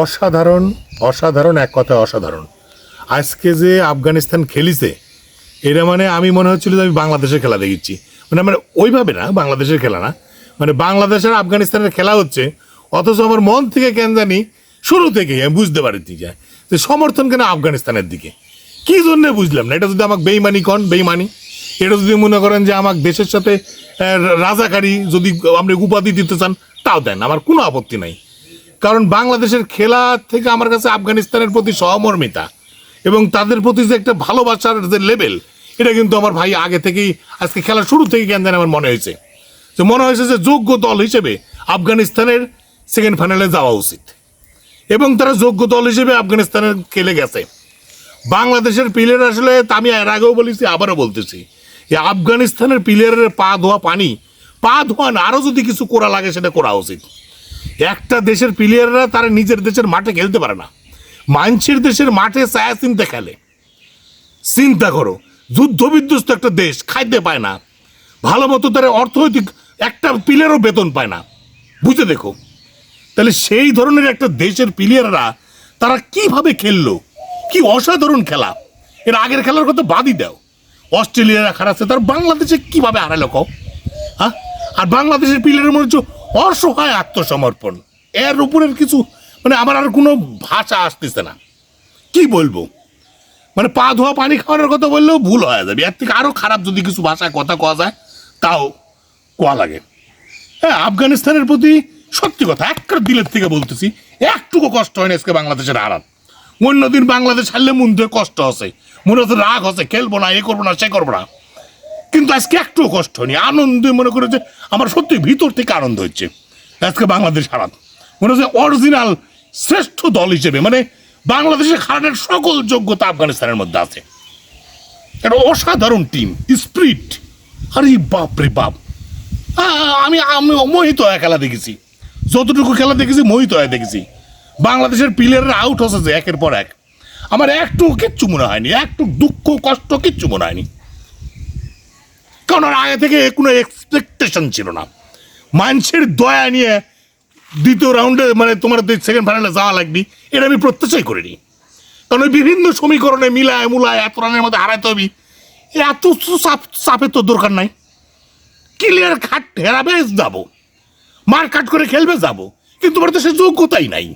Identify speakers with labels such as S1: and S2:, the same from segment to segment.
S1: অসাধারণ অসাধারণ, এক কথা অসাধারণ। আজকে যে আফগানিস্তান খেলিছে এটা মানে আমি মনে হচ্ছিল যে আমি বাংলাদেশের খেলা দেখেছি মানে মানে ওইভাবে না, বাংলাদেশের খেলা না। মানে বাংলাদেশ আর আফগানিস্তানের খেলা হচ্ছে, অথচ আমার মন থেকে কেন জানি শুরু থেকেই, আমি বুঝতে পারছি যায় যে সমর্থন কেন আফগানিস্তানের দিকে। কি জন্য বুঝলাম না, এটা যদি আমাকে বেইমানি কন, বেইমানি। এটা যদি মনে করেন যে আমার দেশের সাথে রাজাকারী যদি আপনি উপাধি দিতে চান, তাও দেন, আমার কোনো আপত্তি নাই। কারণ বাংলাদেশের খেলা থেকে আমার কাছে আফগানিস্তানের প্রতি সহমর্মিতা এবং তাদের প্রতি যে একটা ভালোবাসার যে লেভেল, এটা কিন্তু আমার ভাই আগে থেকেই, আজকে খেলা শুরু থেকে কেন জানি আমার মনে হয়েছে। যে মনে হয়েছে যে যোগ্য দল হিসেবে আফগানিস্তানের সেকেন্ড ফাইনালে যাওয়া উচিত। এবং তারা যোগ্য দল হিসেবে আফগানিস্তানের খেলে গেছে। বাংলাদেশের প্লেয়ার আসলে আমি এর আগেও বলেছি, আবারও বলতেছি, যে আফগানিস্তানের প্লেয়ারের পা ধোয়া পানি, পা ধোয়া না আরও যদি কিছু করা লাগে সেটা করা উচিত। একটা দেশের প্লেয়াররা তারা নিজের দেশের মাঠে খেলতে পারে না। মাঞ্চের দেশের মাঠে ছায়া খেলে। চিন্তা করো, যুদ্ধ বিধ্বস্ত একটা দেশ খাইতে পায় না। ভালো মতো তারা অর্থনৈতিক একটা প্লেয়ারও বেতন পায় না। বুঝে দেখো, তাহলে সেই ধরনের একটা দেশের প্লেয়াররা তারা কীভাবে খেললো? কি অসাধারণ খেলা। এর আগের খেলার কথা বাদই দাও। অস্ট্রেলিয়ারা খারাপছে তার বাংলাদেশে কীভাবে হারালো কও? হ্যাঁ? আর বাংলাদেশের প্লেয়ারের মনে হচ্ছে অসহায় আত্মসমর্পণ। এর উপরের কিছু মানে আমার আর কোনো ভাষা আসতেছে না। কি বলব? মানে পা ধোয়া পানি খাওয়ানোর কথা বললেও ভুল হয়ে যাবে। এর থেকে আরও খারাপ যদি কিছু ভাষায় কথা কওয়া যায়, তাও কোয়া লাগে। হ্যাঁ আফগানিস্তানের প্রতি সত্যি কথা একটা দিলের থেকে বলতেছি, একটুকু কষ্ট হয় না আজকে বাংলাদেশের হারাত অন্যদিন বাংলাদেশ হারলে মন কষ্ট আছে মনে হচ্ছে রাগ হচ্ছে খেলব না, এ করব না, সে করব না। কিন্তু আজকে একটু কষ্ট নেই আনন্দে মনে করে যে আমার সত্যি ভিতর থেকে আনন্দ হচ্ছে। আজকে বাংলাদেশ হারাত মনে হচ্ছে অরিজিনাল শ্রেষ্ঠ দল হিসেবে মানে বাংলাদেশের হারানোর সকল যোগ্যতা আফগানিস্তানের মধ্যে আছে। একটা অসাধারণ টিম স্প্রিট আরে বাপ। রে বাপ আমি আমি মোহিত হয়ে খেলা দেখেছি। যতটুকু খেলা দেখেছি, মোহিত হয়ে দেখেছি। বাংলাদেশের প্লেয়াররা আউট হচ্ছে যে একের পর এক। আমার একটু কিচ্ছু মনে হয়নি, একটু দুঃখ, কষ্ট কিচ্ছু মনে হয়নি। কারণ আগে থেকে কোনো এক্সপেকটেশন ছিল না। মানুষের দয়া নিয়ে দ্বিতীয় রাউন্ডে মানে তোমার সেকেন্ড ফাইনালে যাওয়া লাগবে, এটা আমি প্রত্যাশাই করিনি। কারণ ওই বিভিন্ন সমীকরণে মিলায়, মুলায়, এত রানের মধ্যে হারাইতে হবে। এত চাপ চাপের তো দরকার নাই। ক্লিয়ার খাট হেরাবে যাব। মার কাট করে খেলবে যাব। কিন্তু ওর তো সে যোগ্যতাই নাই।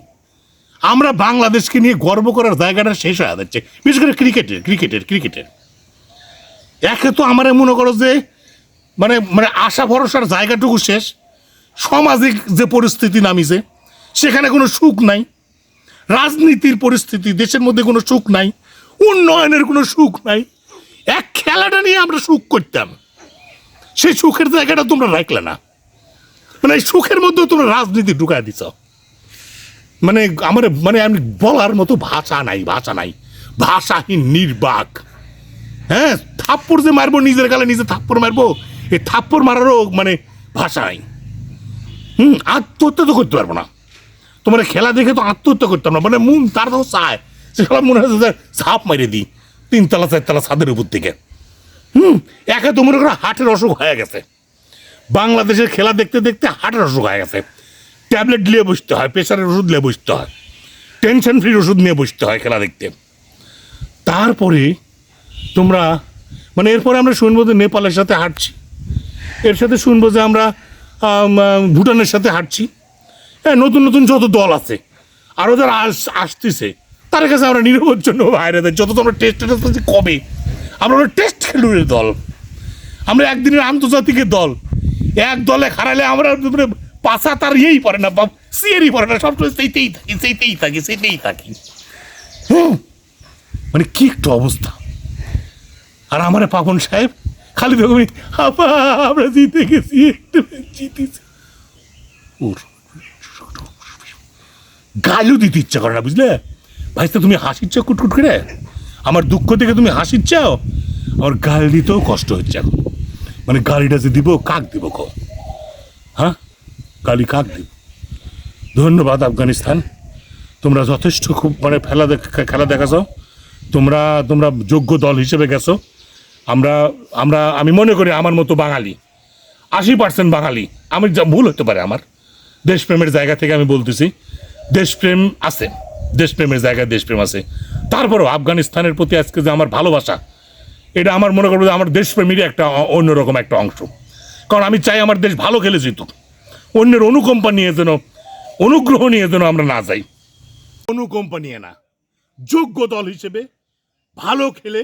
S1: আমরা বাংলাদেশকে নিয়ে গর্ব করার জায়গাটা শেষ হয়ে যাচ্ছে। বিশেষ করে ক্রিকেটের ক্রিকেটের ক্রিকেটের একে তো আমার মনে করো যে মানে মানে আশা ভরসার জায়গাটুকু শেষ। সামাজিক যে পরিস্থিতি নামিছে, সেখানে কোনো সুখ নাই। রাজনীতির পরিস্থিতি, দেশের মধ্যে কোনো সুখ নাই। উন্নয়নের কোনো সুখ নাই। এক খেলাটা নিয়ে আমরা সুখ করতাম। সেই সুখের জায়গাটা তোমরা রাখলে না। মানে এই সুখের মধ্যে তোমরা রাজনীতি ঢুকাই দিছ। মানে আমার মানে আমি বলার মতো ভাষা নাই ভাষা নাই। ভাষাহীন, নির্বাক। হ্যাঁ থাপ্পড় যে মারবো, নিজের গালে নিজে থাপ্পড় মারবো, এই থাপ্পড় মারারও মানে ভাষা নাই। হুম, আত্মহত্যা তো করতে পারব না। তোমার খেলা দেখে তো আত্মহত্যা করতাম না। মানে মন তার তো চায়। সে সব মনে হচ্ছে যে ঝাঁপ মেরে দিই, তিনতলা, চারতলা ছাদের উপর থেকে। হুম, একে তো মনে করো হার্টের অসুখ হয়ে গেছে। বাংলাদেশের খেলা দেখতে দেখতে হার্টের অসুখ হয়ে গেছে। ট্যাবলেট নিয়ে বসতে হয় প্রেশারের ওষুধ নিয়ে বসতে হয়। টেনশন ফ্রি ওষুধ নিয়ে বসতে হয় খেলা দেখতে। তারপরে তোমরা মানে এরপরে আমরা শুনব যে নেপালের সাথে হাঁটছি। এর সাথে শুনব যে আমরা আম, আম, ভুটানের সাথে হাঁটছি। হ্যাঁ নতুন নতুন যত দল আছে আরও যারা আস আসতেছে তার কাছে আমরা নিরবর জন্য বাইরে দেয় যত তোমরা টেস্ট টেস্ট কবে আমরা হলো টেস্ট খেলুড়ের দল। আমরা একদিনের আন্তর্জাতিকের দল। এক দলে হারালে আমরা পাশা তার ইয়েই পড়ে না বা সিয়ারই পড়ে না সবসময় সেইতেই থাকি সেইতেই থাকি সেইতেই থাকি। হ্যাঁ মানে কি একটা অবস্থা। আর আমার পাপন সাহেব খালি দেখো আপা আমরা জিতে গেছি, একটু জিতেছি। ওর গালও দিতে ইচ্ছা করে না, বুঝলে? ভাই, তো তুমি হাসির চাও কুটকুট করে, আমার দুঃখ থেকে তুমি হাসির চাও, আমার গাল দিতেও কষ্ট হচ্ছে এখন। মানে গালিটা যে দিব, কাক দিব কো? হ্যাঁ? গালি কাক দিব? ধন্যবাদ আফগানিস্তান। তোমরা যথেষ্ট খুব মানে খেলা দেখ- খেলা দেখাছো। তোমরা তোমরা যোগ্য দল হিসেবে গেছো। আমরা আমরা, আমি মনে করি আমার মতো বাঙালি, আশি পার্সেন্ট বাঙালি, আমি যা ভুল হতে পারে আমার। দেশপ্রেমের জায়গা থেকে আমি বলতেছি, দেশপ্রেম আছে, দেশপ্রেমের জায়গায় দেশপ্রেম আছে। তারপরেও আফগানিস্তানের প্রতি আজকে যে আমার ভালোবাসা, এটা আমার মনে করব যে আমার দেশপ্রেমেরই একটা অন্যরকম একটা অংশ। কারণ আমি চাই আমার দেশ ভালো খেলে যেত অন্যের অনুকম্পা নিয়ে যেন, অনুগ্রহ নিয়ে যেন আমরা না যাই। অনুকম্পা নিয়ে না। যোগ্য দল হিসেবে ভালো খেলে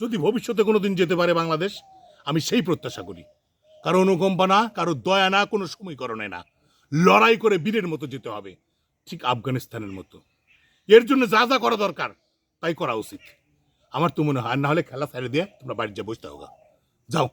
S1: যদি ভবিষ্যতে কোনো দিন যেতে পারে বাংলাদেশ, আমি সেই প্রত্যাশা করি। কারও অনুকম্পা না, কারও দয়া না, কোনো সমীকরণে না। লড়াই করে বীরের মতো যেতে হবে, ঠিক আফগানিস্তানের মতো। এর জন্য যা যা করা দরকার, তাই করা উচিত। আমার তো মনে হয় না হলে খেলা ছেড়ে দিয়ে তোমরা বাড়ির যা বসতে হোক যাও।